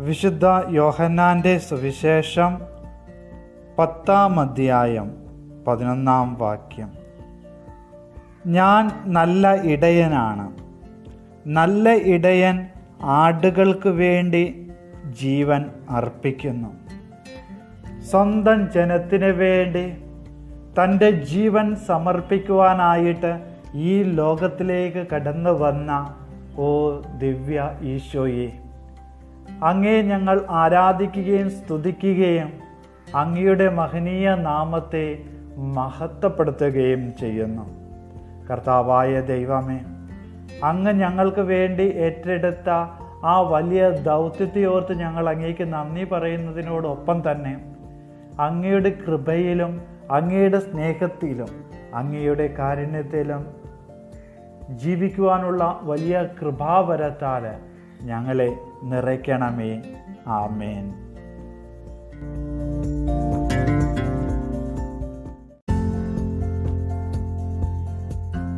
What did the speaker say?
വിശുദ്ധ യോഹന്നാന്റെ സുവിശേഷം പത്താം അധ്യായം പതിനൊന്നാം വാക്യം. ഞാൻ നല്ല ഇടയനാണ്. നല്ല ഇടയൻ ആടുകൾക്ക് വേണ്ടി ജീവൻ അർപ്പിക്കുന്നു. സ്വന്തം ജനത്തിന് വേണ്ടി തന്റെ ജീവൻ സമർപ്പിക്കുവാനായിട്ട് ഈ ലോകത്തിലേക്ക് കടന്നു വന്ന ഓ ദിവ്യ ഈശോയെ. അങ്ങേ ഞങ്ങൾ ആരാധിക്കുകയും സ്തുതിക്കുകയും അങ്ങയുടെ മഹനീയ നാമത്തെ മഹത്വപ്പെടുത്തുകയും ചെയ്യുന്നു. കർത്താവായ ദൈവമേ അങ്ങ് ഞങ്ങൾക്ക് വേണ്ടി ഏറ്റെടുത്ത ആ വലിയ ദൗത്യത്തെയോർത്ത് ഞങ്ങൾ അങ്ങേക്ക് നന്ദി പറയുന്നതിനോടൊപ്പം തന്നെ അങ്ങയുടെ കൃപയിലും അങ്ങയുടെ സ്നേഹത്തിലും അങ്ങയുടെ കാരുണ്യത്തിലും ജീവിക്കുവാനുള്ള വലിയ കൃപാവരത്താൽ ഞങ്ങളെ നിറയ്ക്കണമേ. ആമേൻ.